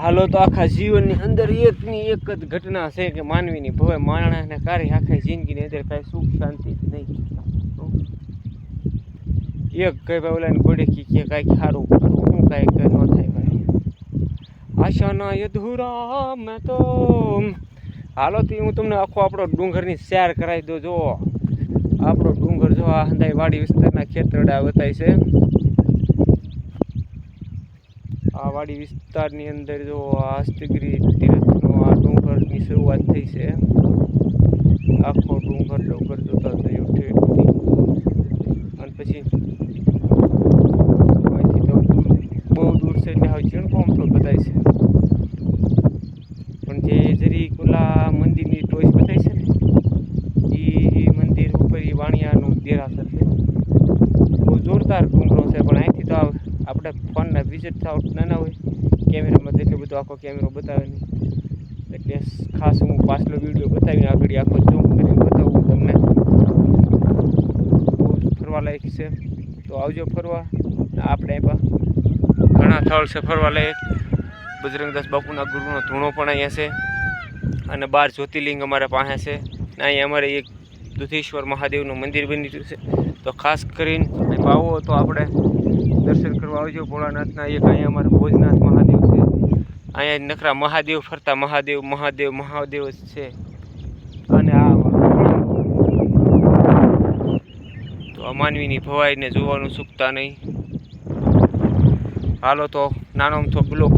હાલો તો આખા જીવનની અંદર એકની એક જ ઘટના છે કે માનવીની ભવે માણસને કારી આખા જિંદગીની અંદર કાંઈ સુખ શાંતિ નહીં. એક કઈ ભાઈ ઓલાને ઘોડે કી કે કાંઈક સારું કરું હું કાંઈક ન થાય ભાઈ. આશાના અધૂરા મેં તો હાલો તી હું તમને આખો આપણો ડુંગરની સેર કરાવી દઉં જો આપણો ડુંગર જો આ હંદાઈ વાડી વિસ્તારના ખેતરડા બતાય છે આ વાડી વિસ્તારની અંદર જો હસ્તગીરી તીરથનો આ ડુંગરની શરૂઆત થઈ છે. આખો ડુંગર ડુંગર જોતા થયો ઠેઠ સુધી અને પછી બહુ દૂર છે એટલે હવે ચીણકોમ તો બતાય છે. પણ જે જરી કુલા મંદિરની ટોચ બતાય છે ને એ મંદિર ઉપર એ વાણિયાનું દેરાસર છે બહુ જોરદાર ડુંગરો છે પણ અહીંથી તો આ આપણે ફોનના વિઝિટ થાવ નાના હોય કેમેરામાં એટલો બધો આખો કેમેરો બતાવે નહીં. એટલે ખાસ હું પાછલો વીડિયો બતાવીને આગળ આખો ઝૂમ કરીને બતાવું તમને. બહુ ફરવા લાયક છે. તો આવજો ફરવા. આપણે એમાં ઘણા સ્થળ છે ફરવા લાયક. બજરંગદાસ બાપુના ગુરુનો ધૂણો પણ અહીંયા છે. અને બાર જ્યોતિર્લિંગ અમારા પાસે છે. અહીંયા અમારે એક દુધેશ્વર મહાદેવનું મંદિર બની રહ્યું છે. તો ખાસ કરીને આવો તો આપણે દર્શન કરવા આવજો. ભોળાનાથના એક અહીંયા અમારે ભોજનાથ મહાદેવ છે. અહીંયા નખરા મહાદેવ ફરતા મહાદેવ મહાદેવ મહાદેવ જ છે. અને આ તો અમાનવીની ભવાઈને જોવાનું ચૂકતા નહીં. હાલો તો નાનો અમથો બ્લોક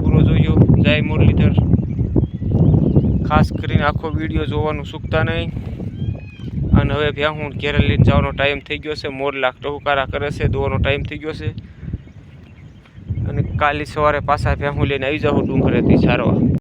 પૂરો જોયો જય મુરલીધર. ખાસ કરીને આખો વીડિયો જોવાનું ચૂકતા નહીં. અને હવે ભ્યા હું ઘેરે લઈને જવાનો ટાઈમ થઈ ગયો છે. મોર લાખ ટહુકારા કરે છે, દોવાનો ટાઈમ થઈ ગયો છે. અને કાલે સવારે પાછા ભ્યા હું લઈને આવી જાઉં ડુંગરેથી સારવા